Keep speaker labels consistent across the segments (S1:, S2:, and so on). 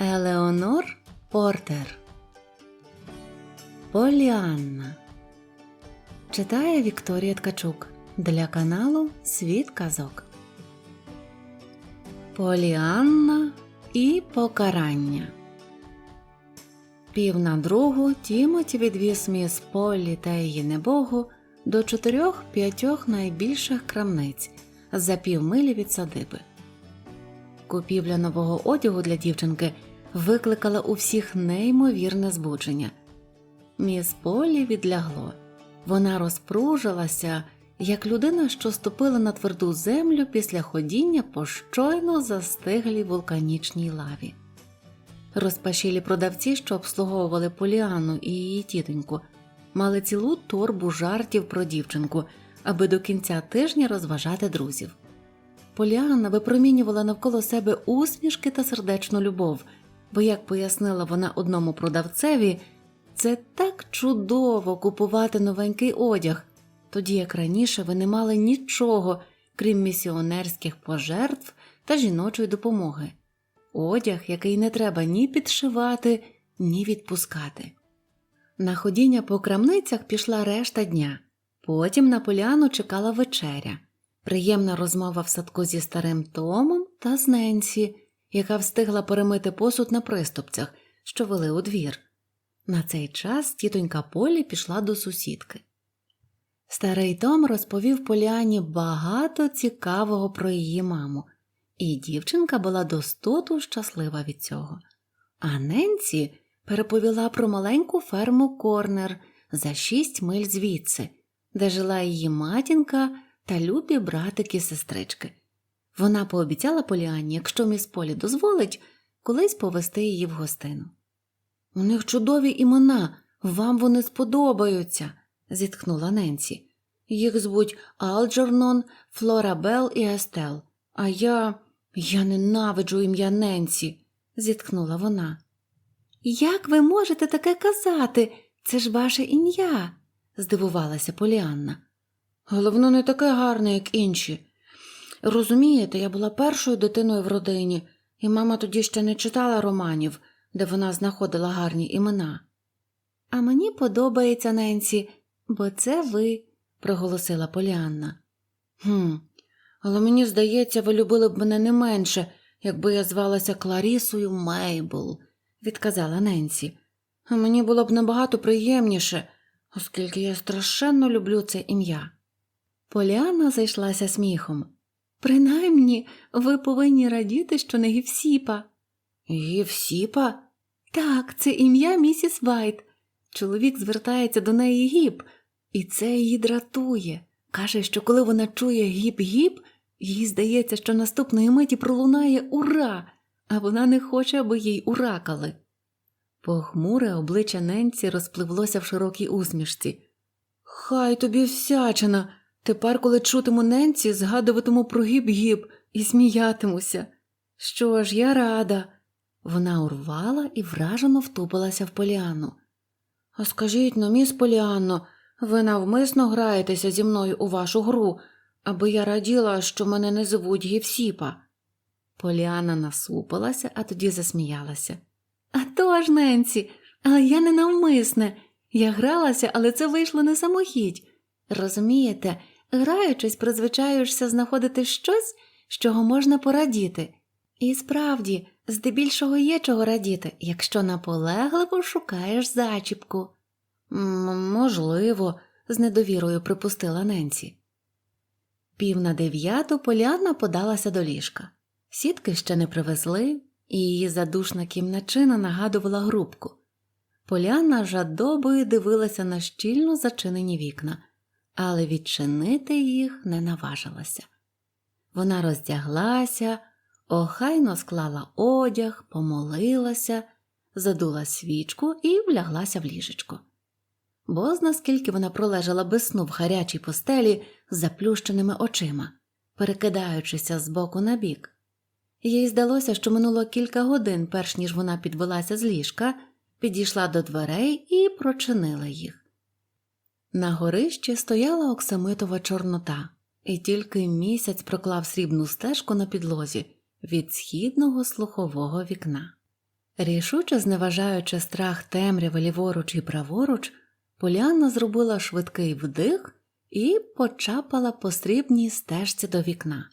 S1: Елеонор Портер Поліанна Читає Вікторія Ткачук для каналу Світ Казок. Поліанна і покарання. Пів на другу Тімоті відвіз міс Полі та її небогу до чотирьох-п'ятьох найбільших крамниць за півмилі від садиби. Купівля нового одягу для дівчинки викликала у всіх неймовірне збудження. Міс Полі відлягло. Вона розпружилася, як людина, що ступила на тверду землю після ходіння по щойно застиглій вулканічній лаві. Розпашілі продавці, що обслуговували Поліану і її тітоньку, мали цілу торбу жартів про дівчинку, аби до кінця тижня розважати друзів. Поліанна випромінювала навколо себе усмішки та сердечну любов, бо, як пояснила вона одному продавцеві, це так чудово купувати новенький одяг, тоді як раніше ви не мали нічого, крім місіонерських пожертв та жіночої допомоги. Одяг, який не треба ні підшивати, ні відпускати. На ходіння по крамницях пішла решта дня. Потім на поляну чекала вечеря, приємна розмова в садку зі старим Томом та з Ненсі, яка встигла перемити посуд на приступцях, що вели у двір. На цей час тітонька Полі пішла до сусідки. Старий Том розповів Поліані багато цікавого про її маму, і дівчинка була достоту щаслива від цього. А Ненсі переповіла про маленьку ферму Корнер за шість миль звідси, де жила її матінка та любі братики і сестрички. Вона пообіцяла Поліані, якщо міс Полі дозволить, колись повести її в гостину. У них чудові імена, вам вони сподобаються, зітхнула Ненсі. Їх звуть Алджернон, Флорабел і Естел. А я. я ненавиджу ім'я Ненсі, зітхнула вона. Як ви можете таке казати? Це ж ваше ім'я, здивувалася Поліанна. Головно, не таке гарне, як інші. Розумієте, я була першою дитиною в родині, і мама тоді ще не читала романів, де вона знаходила гарні імена. А мені подобається Ненсі, бо це ви, проголосила Поліанна. «Хм, але мені здається, ви любили б мене не менше, якби я звалася Кларісою Мейбл, відказала Ненсі. А мені було б набагато приємніше, оскільки я страшенно люблю це ім'я. Поліанна зайшлася сміхом. Принаймні, ви повинні радіти, що не Гівсіпа. Гівсіпа? Так, це ім'я місіс Вайт. Чоловік звертається до неї гіп, і це її дратує. Каже, що коли вона чує гіп-гіп, їй здається, що наступної миті пролунає ура, а вона не хоче, аби їй уракали. Похмуре обличчя Ненці розпливлося в широкій усмішці. Хай тобі всячина. Тепер, коли чутиму Ненці, згадуватиму про гіп-гіп і сміятимуся. Що ж, я рада. Вона урвала і вражено втупилася в Поліанну. А скажіть но, міс Поліанно, ви навмисно граєтеся зі мною у вашу гру, аби я раділа, що мене не звуть Гівсіпа. Поліана насупилася, а тоді засміялася. «А то ж, Ненсі, але я не навмисне. Я гралася, але це вийшло не самохідь. Розумієте, граючись, призвичаюєшся знаходити щось, з чого можна порадіти. І справді, здебільшого є чого радіти, якщо наполегливо шукаєш зачіпку. «М, Можливо, з недовірою припустила Ненсі. Пів на дев'яту Поліанна подалася до ліжка. Сітки ще не привезли, і її задушна кімначина нагадувала грубку. Поліанна жадобою дивилася на щільно зачинені вікна, але відчинити їх не наважилася. Вона роздяглася, охайно склала одяг, помолилася, задула свічку і вляглася в ліжечко. Бозна, скільки вона пролежала без сну в гарячій постелі з заплющеними очима, перекидаючися з боку на бік. Їй здалося, що минуло кілька годин, перш ніж вона підвелася з ліжка, підійшла до дверей і прочинила їх. На горищі стояла оксамитова чорнота, і тільки місяць проклав срібну стежку на підлозі від східного слухового вікна. Рішуче зневажаючи страх темряви ліворуч і праворуч, Поліанна зробила швидкий вдих і почапала по срібній стежці до вікна.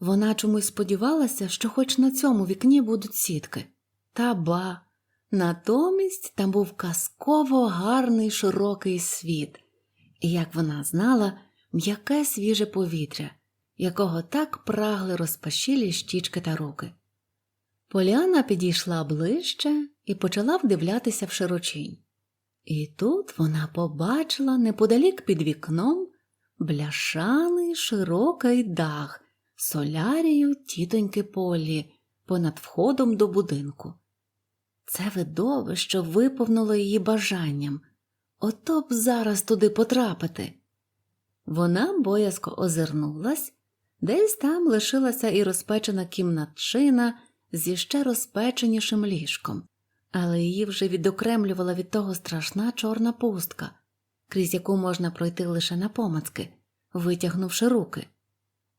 S1: Вона чомусь сподівалася, що хоч на цьому вікні будуть сітки. Та ба, натомість там був казково гарний широкий світ, і, як вона знала, м'яке свіже повітря, якого так прагли розпашілі щічки та руки. Поліана підійшла ближче і почала вдивлятися в широчінь. І тут вона побачила неподалік під вікном бляшаний широкий дах солярію тітоньки Полі понад входом до будинку. Це видовище виповнило її бажанням ото б зараз туди потрапити. Вона боязко озирнулась, десь там лишилася і розпечена кімнатчина зі ще розпеченішим ліжком, але її вже відокремлювала від того страшна чорна пустка, крізь яку можна пройти лише на помацки, витягнувши руки.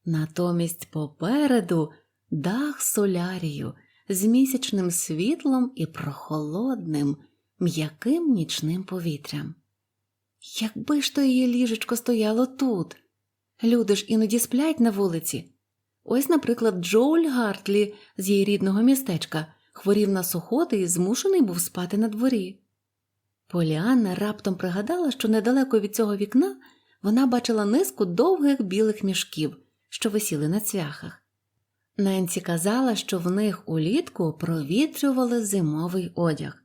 S1: Натомість попереду дах солярію з місячним світлом і прохолодним, м'яким нічним повітрям. Якби ж то її ліжечко стояло тут. Люди ж іноді сплять на вулиці. Ось, наприклад, Джоуль Гартлі з її рідного містечка хворів на сухоти і змушений був спати на дворі. Поліанна раптом пригадала, що недалеко від цього вікна вона бачила низку довгих білих мішків, що висіли на цвяхах. Ненці казала, що в них улітку провітрювали зимовий одяг.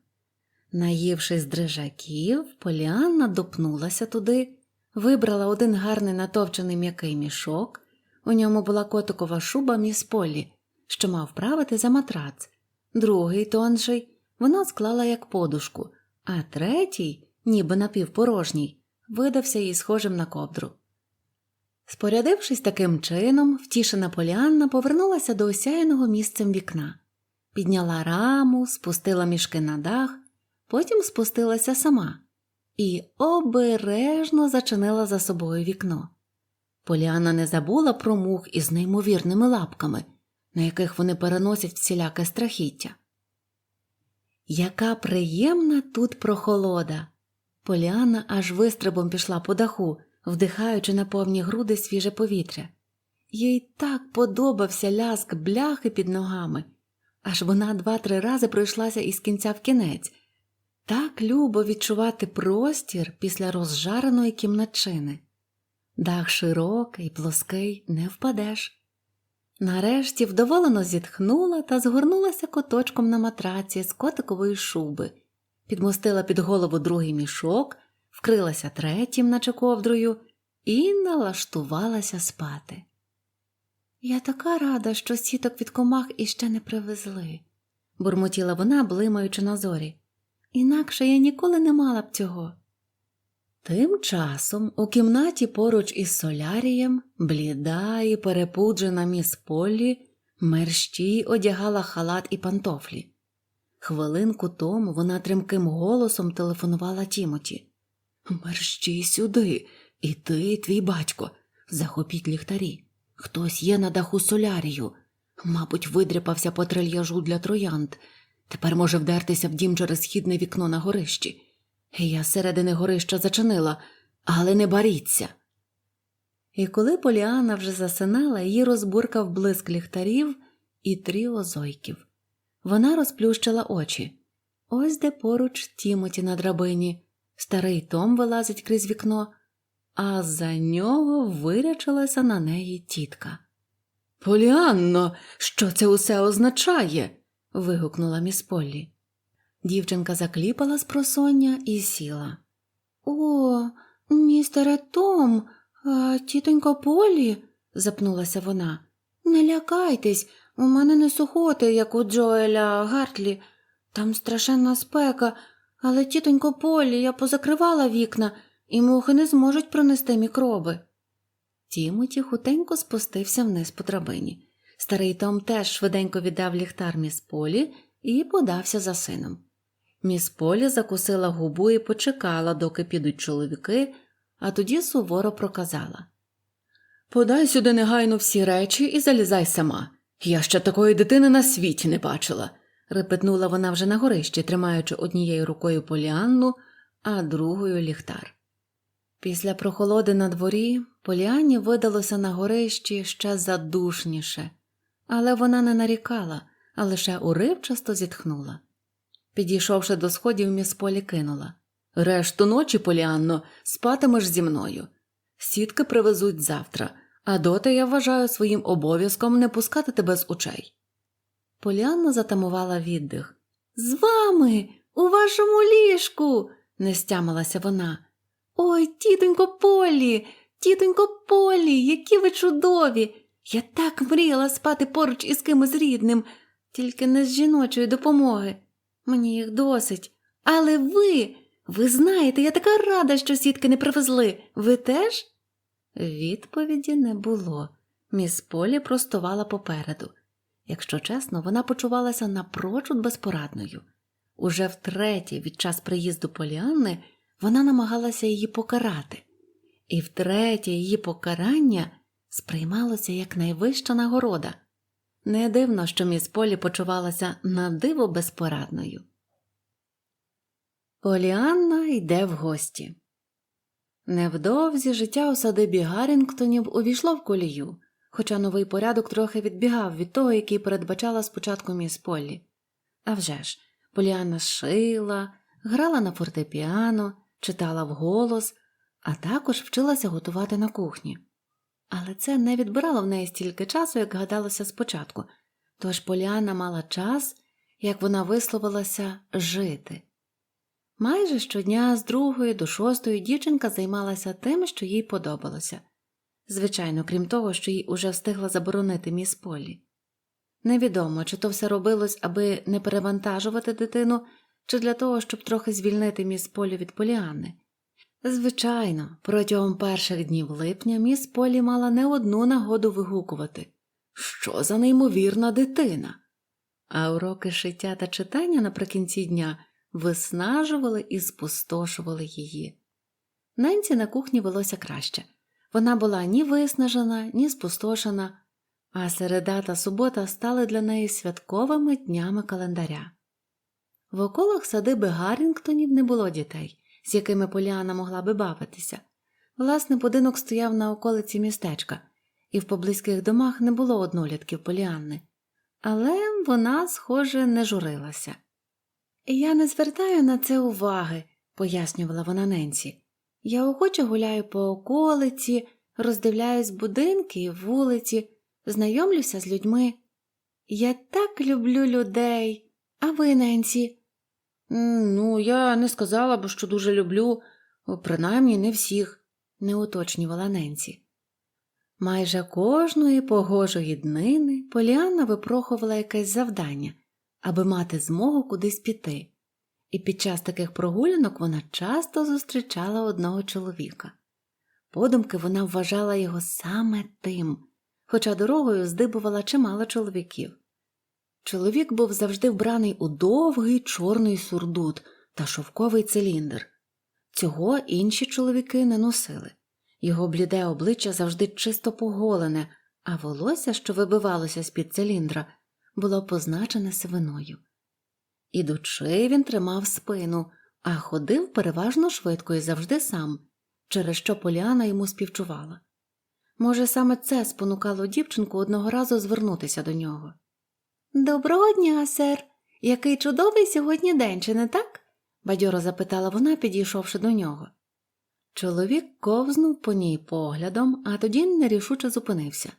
S1: Наївшись дрижаків, Поліанна допнулася туди, вибрала один гарний натовчений м'який мішок. У ньому була котикова шуба міс Полі, що мав правити за матрац. Другий тонший вона склала як подушку, а третій, ніби напівпорожній, видався їй схожим на ковдру. Спорядившись таким чином, втішена Поліанна повернулася до осяяного місцем вікна, підняла раму, спустила мішки на дах, потім спустилася сама і обережно зачинила за собою вікно. Поліанна не забула про мух із неймовірними лапками, на яких вони переносять всіляке страхіття. Яка приємна тут прохолода! Поліанна аж вистрибом пішла по даху, вдихаючи на повні груди свіже повітря. Їй так подобався ляск бляхи під ногами, аж вона два-три рази пройшлася із кінця в кінець. Так любо відчувати простір після розжареної кімнатчини. Дах широкий, плоский, не впадеш. Нарешті вдоволено зітхнула та згорнулася коточком на матраці з котикової шуби, підмостила під голову другий мішок, вкрилася третім, наче ковдрою, і налаштувалася спати. Я така рада, що сіток від комах іще не привезли, бурмотіла вона, блимаючи на зорі. Інакше я ніколи не мала б цього. Тим часом у кімнаті поруч із солярієм, бліда і перепуджена міс Поллі, мерщій одягала халат і пантофлі. Хвилинку тому вона тремким голосом телефонувала Тімоті. Мерщій сюди, і ти, твій батько, захопіть ліхтарі. Хтось є на даху солярію. Мабуть, видряпався по трильяжу для троянд. Тепер може вдертися в дім через східне вікно на горищі. Я середини горища зачинила, але не баріться. І коли Поліана вже засинала, її розбуркав блиск ліхтарів і тріо зойків. Вона розплющила очі. Ось де поруч Тімоті на драбині. Старий Том вилазить крізь вікно, а за нього вирячилася на неї тітка. Поліанно, що це усе означає? Вигукнула міс Поллі. Дівчинка закліпала з просоння і сіла. О, містере Том, а тітонько Полі, запнулася вона. Не лякайтесь, у мене не сухоти, як у Джоеля Гартлі. Там страшенна спека, але тітонько Полі, я позакривала вікна, і мухи не зможуть пронести мікроби. Тімоті хутенько спустився вниз по драбині. Старий Том теж швиденько віддав ліхтар міс Полі і подався за сином. Міс Полі закусила губу і почекала, доки підуть чоловіки, а тоді суворо проказала Подай сюди негайно всі речі і залізай сама. Я ще такої дитини на світі не бачила. репетнула вона вже на горищі, тримаючи однією рукою Поліанну, а другою ліхтар. Після прохолоди на дворі Поліанні видалося на горищі ще задушніше, але вона не нарікала, а лише уривчасто зітхнула. Підійшовши до сходів, міс Полі кинула Решту ночі, Поліанно, спатимеш зі мною. Сітки привезуть завтра, а доти я вважаю своїм обов'язком не пускати тебе з очей. Поліанна затамувала віддих. З вами, у вашому ліжку, не стямилася вона. Ой, тітонько Полі, тітонько Полі, які ви чудові. Я так мріяла спати поруч із кимось рідним, тільки не з жіночої допомоги. Мені їх досить. Але ви, ви знаєте, я така рада, що сітки не привезли. Ви теж? Відповіді не було. Міс Полі простувала попереду. Якщо чесно, вона почувалася напрочуд безпорадною. Уже втретє, від час приїзду Поліанни, вона намагалася її покарати, і втретє її покарання сприймалося як найвища нагорода. Не дивно, що міс Полі почувалася надиво безпорадною. Поліанна йде в гості. Невдовзі життя у садибі Гаррінгтонів увійшло в колію, хоча новий порядок трохи відбігав від того, який передбачала спочатку міс Полі. А вже ж, Поліанна шила, грала на фортепіано, читала вголос, а також вчилася готувати на кухні. Але це не відбирало в неї стільки часу, як гадалося спочатку, тож Поліанна мала час, як вона висловилася, жити. Майже щодня з другої до шостої дівчинка займалася тим, що їй подобалося. Звичайно, крім того, що їй уже встигла заборонити міс Полі. Невідомо, чи то все робилось, аби не перевантажувати дитину, чи для того, щоб трохи звільнити міс Полі від Поліанни. Звичайно, протягом перших днів липня міс Полі мала не одну нагоду вигукувати Що за неймовірна дитина? А уроки шиття та читання наприкінці дня виснажували і спустошували її. Ненці на кухні велося краще. Вона була ні виснажена, ні спустошена, а середа та субота стали для неї святковими днями календаря. В околах садиби Гаррінгтонів не було дітей, з якими Поліана могла би бавитися. Власне, будинок стояв на околиці містечка, і в поблизьких домах не було однолітків Поліанни. Але вона, схоже, не журилася. Я не звертаю на це уваги, пояснювала вона Ненсі. Я охоче гуляю по околиці, роздивляюсь будинки і вулиці, знайомлюся з людьми. Я так люблю людей. А ви, Ненсі? «М, Ну, я не сказала б, що дуже люблю, принаймні не всіх, не уточнювала Ненсі. Майже кожної погожої днини Поліанна випрохувала якесь завдання, аби мати змогу кудись піти, і під час таких прогулянок вона часто зустрічала одного чоловіка. Подумки вона вважала його саме тим, хоча дорогою здибувала чимало чоловіків. Чоловік був завжди вбраний у довгий чорний сурдут та шовковий циліндр. Цього інші чоловіки не носили. Його бліде обличчя завжди чисто поголене, а волосся, що вибивалося з-під циліндра, було позначене сивиною. Ідучи, він тримав спину, а ходив переважно швидко і завжди сам, через що Поліана йому співчувала. Може, саме це спонукало дівчинку одного разу звернутися до нього. Доброго дня, сер. Який чудовий сьогодні день, чи не так? бадьоро запитала вона, підійшовши до нього. Чоловік ковзнув по ній поглядом, а тоді нерішуче зупинився.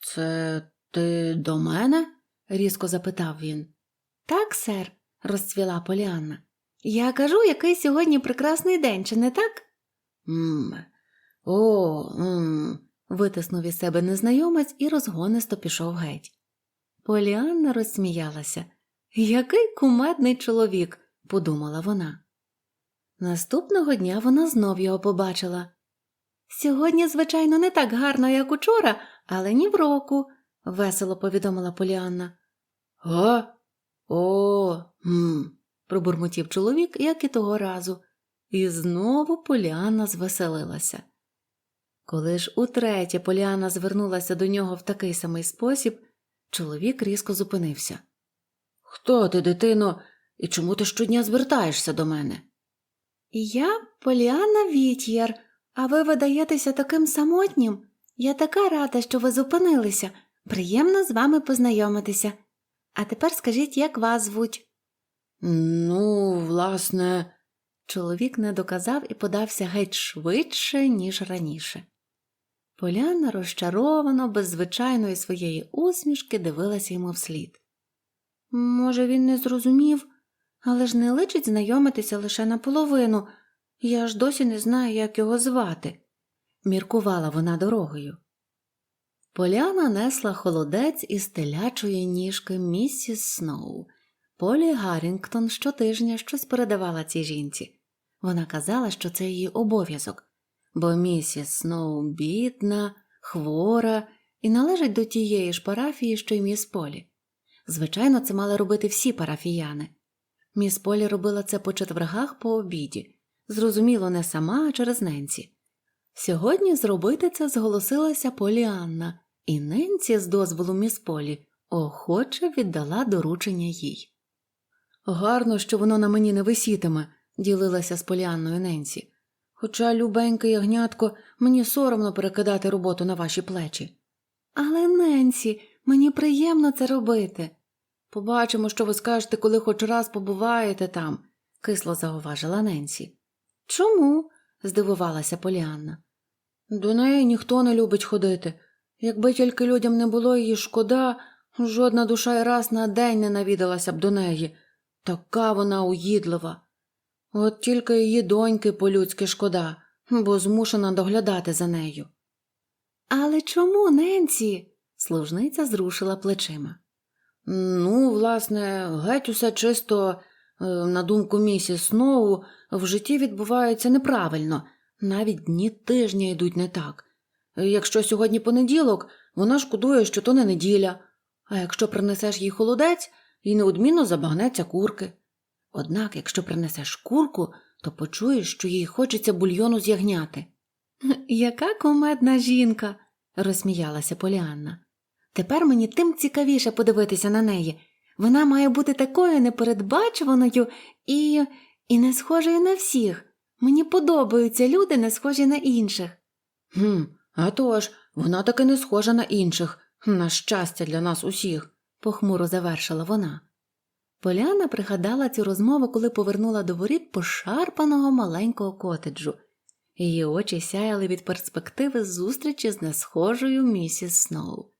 S1: Це ти до мене? різко запитав він. Так, сер, розцвіла Поліанна. Я кажу, який сьогодні прекрасний день, чи не так? Мм. О, мм. витиснув із себе незнайомець і розгонисто пішов геть. Поліанна розсміялася. Який кумедний чоловік, подумала вона. Наступного дня вона знов його побачила. Сьогодні, звичайно, не так гарно, як учора, але ні в року, весело повідомила Поліанна. А? О, гм, пробурмотів чоловік, як і того разу, і знову Поліанна звеселилася. Коли ж утретє Поліанна звернулася до нього в такий самий спосіб, чоловік різко зупинився. Хто ти, дитино, і чому ти щодня звертаєшся до мене? Я Поліанна Вітєр, а ви видаєтеся таким самотнім. Я така рада, що ви зупинилися. Приємно з вами познайомитися. А тепер скажіть, як вас звуть? Ну, власне, чоловік не доказав і подався геть швидше, ніж раніше. Поляна розчаровано, без звичайної своєї усмішки дивилася йому вслід. Може, він не зрозумів, але ж не личить знайомитися лише наполовину. Я ж досі не знаю, як його звати, міркувала вона дорогою. Поляна несла холодець із телячої ніжки місіс Сноу. Полі Гаррінгтон щотижня щось передавала цій жінці. Вона казала, що це її обов'язок, бо місіс Сноу бідна, хвора і належить до тієї ж парафії, що й міс Полі. Звичайно, це мали робити всі парафіяни. Міс Полі робила це по четвергах по обіді, зрозуміло, не сама, а через Ненці. Сьогодні зробити це зголосилася Поліанна, і Ненці, з дозволу міс Полі, охоче віддала доручення їй. Гарно, що воно на мені не висітиме, ділилася з Поліанною Ненсі. Хоча, любеньке ягнятко, мені соромно перекидати роботу на ваші плечі. Але, Ненсі, мені приємно це робити. Побачимо, що ви скажете, коли хоч раз побуваєте там, кисло зауважила Ненсі. Чому? здивувалася Поліанна. До неї ніхто не любить ходити. Якби тільки людям не було її шкода, жодна душа й раз на день не навідалася б до неї. Така вона уїдлива. От тільки її доньки по-людськи шкода, бо змушена доглядати за нею. Але чому, Ненсі? служниця зрушила плечима. Ну, власне, геть усе чисто, е, на думку місіс Сноу, в житті відбувається неправильно, навіть дні тижня йдуть не так. Якщо сьогодні понеділок, вона шкодує, що то не неділя, а якщо принесеш їй холодець, їй неодмінно забагнеться курки. Однак, якщо принесеш курку, то почуєш, що їй хочеться бульйону з ягняти. Яка кумедна жінка, розсміялася Поліанна. Тепер мені тим цікавіше подивитися на неї. Вона має бути такою непередбачуваною і, і не схожою на всіх. Мені подобаються люди, не схожі на інших. Гм, а тож, вона таки не схожа на інших, на щастя для нас усіх, похмуро завершила вона. Поляна пригадала цю розмову, коли повернула до воріт пошарпаного маленького котеджу. Її очі сяяли від перспективи зустрічі з несхожою місіс Сноу.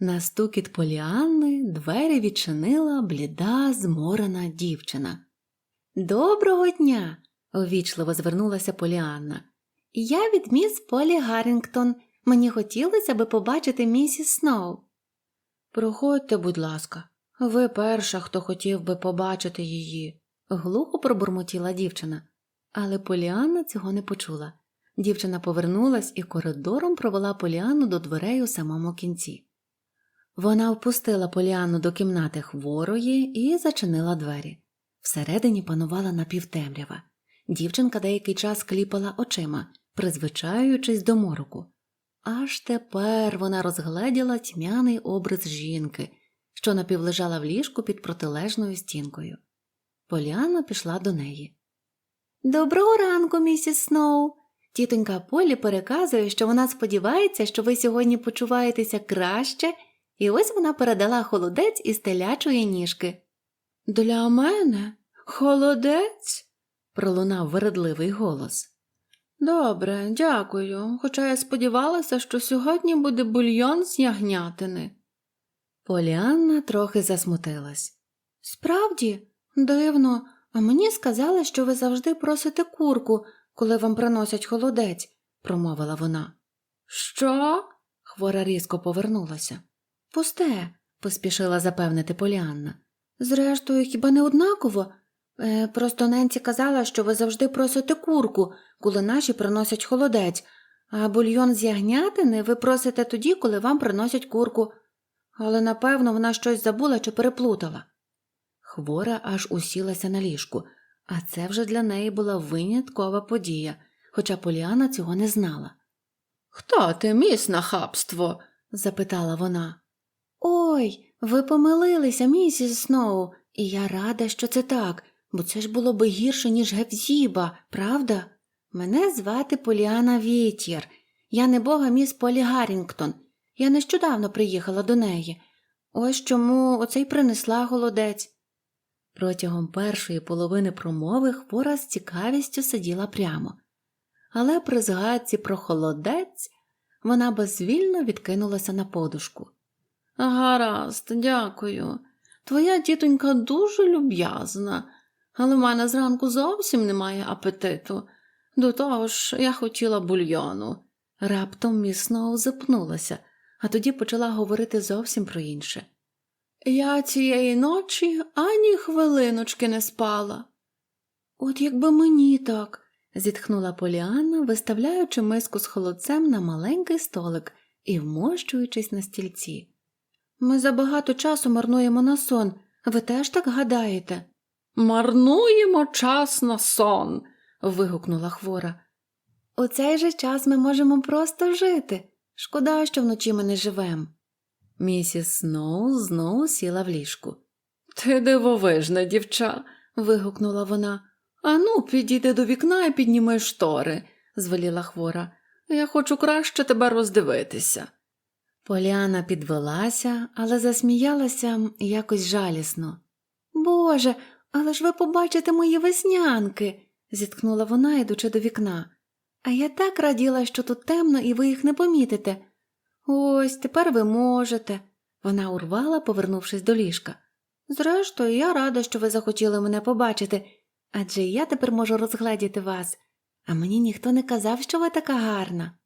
S1: На стукіт Поліанни двері відчинила бліда, зморена дівчина. Доброго дня! увічливо звернулася Поліанна. Я від міс Полі Гаррінгтон. Мені хотілося би побачити місіс Сноу. Проходьте, будь ласка, ви перша, хто хотів би побачити її, глухо пробурмотіла дівчина. Але Поліанна цього не почула. Дівчина повернулась і коридором провела Поліанну до дверей у самому кінці. Вона впустила Поліанну до кімнати хворої і зачинила двері. Всередині панувала напівтемрява. Дівчинка деякий час кліпала очима, призвичаючись до мороку. Аж тепер вона розгледіла тьмяний образ жінки, що напівлежала в ліжку під протилежною стінкою. Поліанна пішла до неї. Доброго ранку, місіс Сноу. Тітонька Полі переказує, що вона сподівається, що ви сьогодні почуваєтеся краще, і ось вона передала холодець із телячої ніжки. Для мене холодець? пролунав вередливий голос. Добре, дякую, хоча я сподівалася, що сьогодні буде бульйон з ягнятини. Поліанна трохи засмутилась. Справді, дивно, а мені сказали, що ви завжди просите курку, коли вам приносять холодець, промовила вона. Що? Хвора різко повернулася. Пусте, поспішила запевнити Поліанна. Зрештою, хіба не однаково? Е, просто Ненці казала, що ви завжди просите курку, коли наші приносять холодець, а бульйон з ягнятини ви просите тоді, коли вам приносять курку. Але напевно вона щось забула чи переплутала. Хвора аж усілася на ліжку, а це вже для неї була виняткова подія, хоча Поліана цього не знала. Хто ти, міс нахабство? запитала вона. Ой, ви помилилися, місіс Сноу. І я рада, що це так, бо це ж було би гірше, ніж Гевзіба, правда? Мене звати Поліана Вітєр. Я не бога міс Полі Гаррінгтон. Я нещодавно приїхала до неї. Ось чому оце й принесла голодець. Протягом першої половини промови хвора з цікавістю сиділа прямо. Але при згадці про холодець вона безвільно відкинулася на подушку. Гаразд, дякую. Твоя тітонька дуже люб'язна, але в мене зранку зовсім немає апетиту. До того ж, я хотіла бульйону. Раптом міс Сноу запнулася, а тоді почала говорити зовсім про інше. Я цієї ночі ані хвилиночки не спала. От якби мені так, зітхнула Поліанна, виставляючи миску з холодцем на маленький столик і вмощуючись на стільці. Ми забагато часу марнуємо на сон. Ви теж так гадаєте? Марнуємо час на сон. вигукнула хвора. У цей же час ми можемо просто жити. Шкода, що вночі ми не живемо. Місіс Сноу знову сіла в ліжку. Ти дивовижна, дівча. вигукнула вона. Ану, підійди до вікна і підніми штори, звеліла хвора. Я хочу краще тебе роздивитися. Поляна підвелася, але засміялася якось жалісно. Боже, але ж ви побачите мої веснянки, зіткнула вона, йдучи до вікна. А я так раділа, що тут темно, і ви їх не помітите. Ось тепер ви можете. Вона урвала, повернувшись до ліжка. Зрештою, я рада, що ви захотіли мене побачити, адже я тепер можу розгледіти вас, а мені ніхто не казав, що ви така гарна.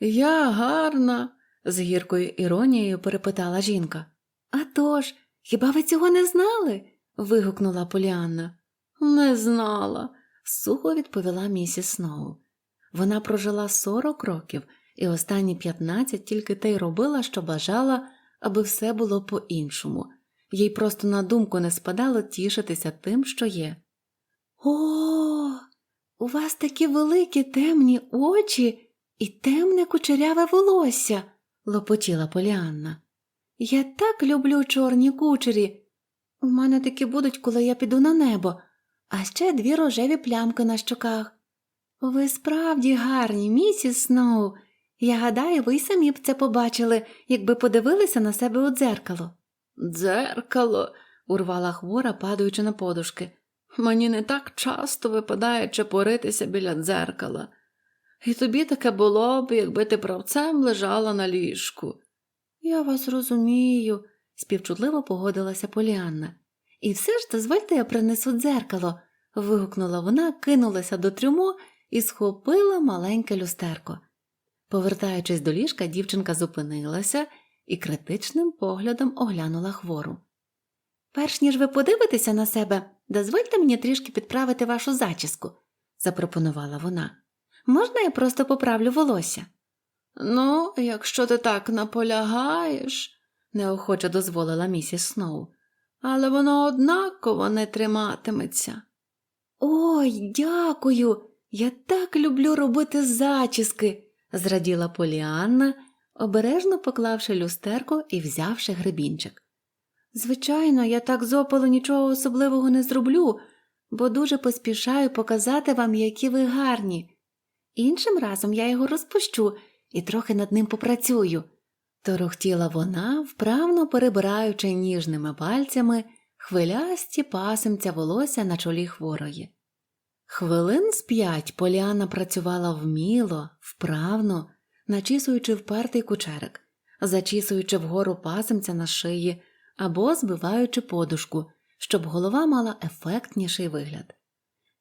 S1: Я гарна, з гіркою іронією перепитала жінка. «А тож, хіба ви цього не знали? вигукнула Поліанна. Не знала, сухо відповіла місіс Сноу. Вона прожила сорок років і останні п'ятнадцять тільки те й робила, що бажала, аби все було по-іншому. Їй просто на думку не спадало тішитися тим, що є. О, у вас такі великі темні очі і темне кучеряве волосся, лопотіла Поліанна. Я так люблю чорні кучері. У мене такі будуть, коли я піду на небо, а ще дві рожеві плямки на щоках. Ви справді гарні, місіс Сноу. Я гадаю, ви й самі б це побачили, якби подивилися на себе у дзеркало. Дзеркало, урвала хвора, падаючи на подушки. Мені не так часто випадає чепоритися біля дзеркала. І тобі таке було б, якби ти правцем лежала на ліжку. Я вас розумію, співчутливо погодилася Поліанна. І все ж дозвольте я принесу дзеркало. вигукнула вона, кинулася до трюмо і схопила маленьке люстерко. Повертаючись до ліжка, дівчинка зупинилася і критичним поглядом оглянула хвору. Перш ніж ви подивитеся на себе, дозвольте мені трішки підправити вашу зачіску, запропонувала вона. Можна я просто поправлю волосся? Ну, якщо ти так наполягаєш, неохоче дозволила місіс Сноу, але воно однаково не триматиметься. Ой, дякую. Я так люблю робити зачіски, зраділа Поліанна, обережно поклавши люстерко і взявши гребінчик. Звичайно, я так з опалу нічого особливого не зроблю, бо дуже поспішаю показати вам, які ви гарні. Іншим разом я його розпущу і трохи над ним попрацюю. Торохтіла вона, вправно перебираючи ніжними пальцями хвилясті пасимця волосся на чолі хворої. Хвилин з п'ять Поліана працювала вміло, вправно, начісуючи впертий кучерик, зачісуючи вгору пасимця на шиї або збиваючи подушку, щоб голова мала ефектніший вигляд.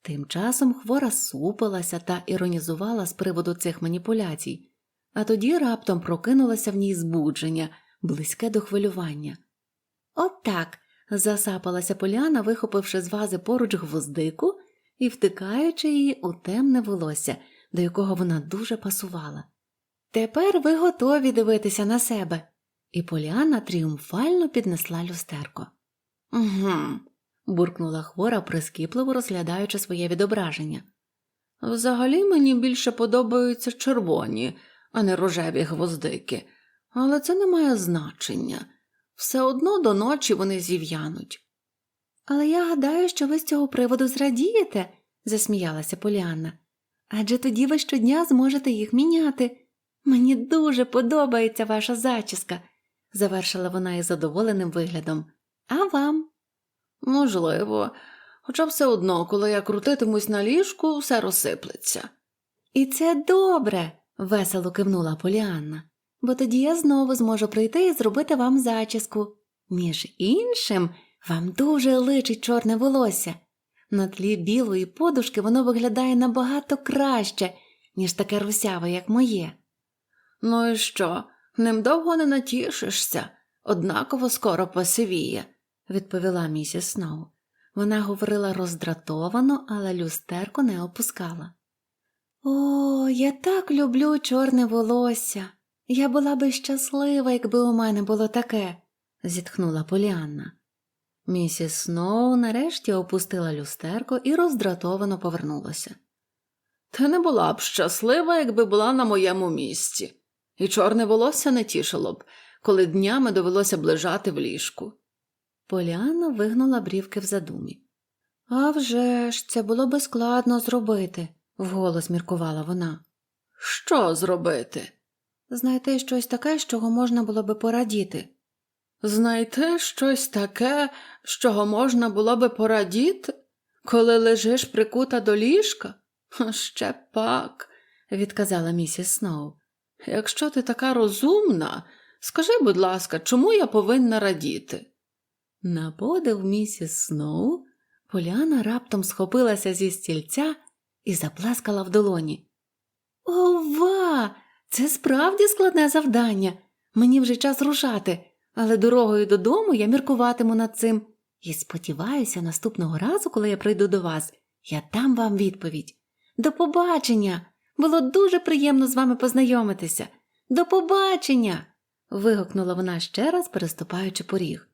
S1: Тим часом хвора супилася та іронізувала з приводу цих маніпуляцій, а тоді раптом прокинулося в ній збудження, близьке до хвилювання. От так, засапалася Поляна, вихопивши з вази поруч гвоздику і втикаючи її у темне волосся, до якого вона дуже пасувала. Тепер ви готові дивитися на себе. І Поліана тріумфально піднесла люстерко. «Угу», – буркнула хвора, прискіпливо розглядаючи своє відображення. Взагалі мені більше подобаються червоні, а не рожеві гвоздики, але це не має значення. Все одно до ночі вони зів'януть. Але я гадаю, що ви з цього приводу зрадієте, засміялася Поліанна. Адже тоді ви щодня зможете їх міняти. Мені дуже подобається ваша зачіска, завершила вона із задоволеним виглядом. А вам?
S2: Можливо, хоча все одно, коли я крутитимусь на ліжку, все розсиплеться.
S1: І це добре, весело кивнула Поліанна, бо тоді я знову зможу прийти і зробити вам зачіску. Між іншим, вам дуже личить чорне волосся. На тлі білої подушки воно виглядає набагато краще, ніж таке русяве, як моє.
S2: Ну і що? Ним довго не натішишся, однаково скоро посивіє.
S1: відповіла місіс Сноу. Вона говорила роздратовано, але люстерко не опускала. О, я так люблю чорне волосся. Я була би щаслива, якби у мене було таке, зітхнула Поліанна. Місіс Сноу нарешті опустила люстерко і роздратовано повернулася.
S2: Ти не була б щаслива, якби була на моєму місці, і чорне волосся не тішило б, коли днями довелося б лежати в ліжку.
S1: Поліанна вигнула брівки в задумі. «А вже ж, це було би складно зробити, вголос міркувала вона.
S2: Що зробити?
S1: Знайти щось таке, з чого можна було би порадіти.
S2: Знайти щось таке, чого можна було би порадіти, коли лежиш прикута до ліжка? Ще пак, відказала місіс Сноу. Якщо ти така розумна, скажи, будь ласка, чому я повинна радіти?
S1: На подив місіс Сноу Поляна раптом схопилася зі стільця і заплескала в долоні. Ова! Це справді складне завдання. Мені вже час рушати, але дорогою додому я міркуватиму над цим і сподіваюся, наступного разу, коли я прийду до вас, я дам вам відповідь. До побачення! Було дуже приємно з вами познайомитися. До побачення. вигукнула вона ще раз, переступаючи поріг.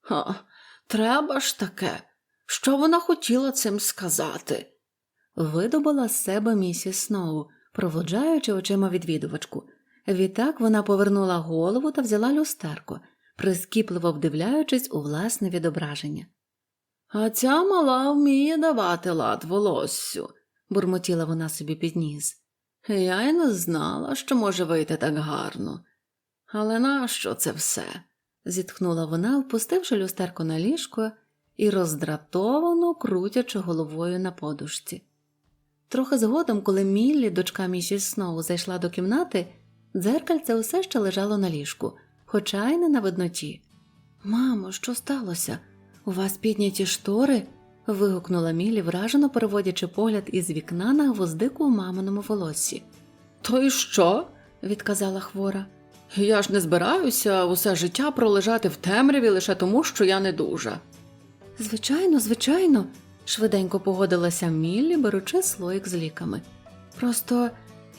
S2: Ха, треба ж таке. Що вона хотіла цим сказати?
S1: Видобула з себе місіс Сноу, проводжаючи очима відвідувачку. Відтак вона повернула голову та взяла люстерко, прискіпливо вдивляючись у власне відображення.
S2: А ця мала вміє давати лад волоссю,
S1: бурмотіла вона собі підніс.
S2: Я й не знала, що може вийти так гарно. Але нащо це все?
S1: зітхнула вона, впустивши люстерко на ліжко і роздратовано крутячи головою на подушці. Трохи згодом, коли Міллі, дочка місіс Сноу, зайшла до кімнати, дзеркальце усе ще лежало на ліжку, хоча й не на видноті. Мамо, що сталося? У вас підняті штори? вигукнула Міллі, вражено переводячи погляд із вікна на гвоздику у маминому волоссі.
S2: То й що?
S1: відказала хвора.
S2: Я ж не збираюся усе життя пролежати в темряві лише тому, що я не дуже.
S1: Звичайно, звичайно, швиденько погодилася Міллі, беручи слоїк з ліками. Просто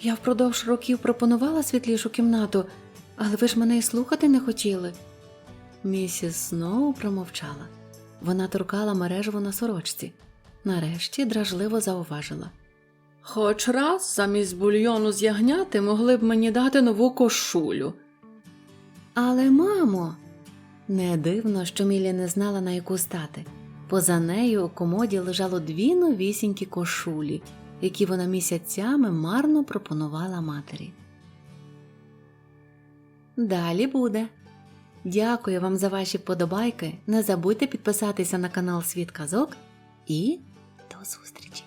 S1: я впродовж років пропонувала світлішу кімнату, але ви ж мене й слухати не хотіли. Місіс Сноу промовчала. Вона торкала мережево на сорочці. Нарешті дражливо зауважила.
S2: Хоч раз замість бульйону з ягняти могли б мені дати нову кошулю.
S1: Але, мамо, не дивно, що Мілі не знала, на яку стати. Поза нею у комоді лежало дві новісінькі кошулі, які вона місяцями марно пропонувала матері. Далі буде. Дякую вам за ваші вподобайки. Не забудьте підписатися на канал Світ Казок і до зустрічі!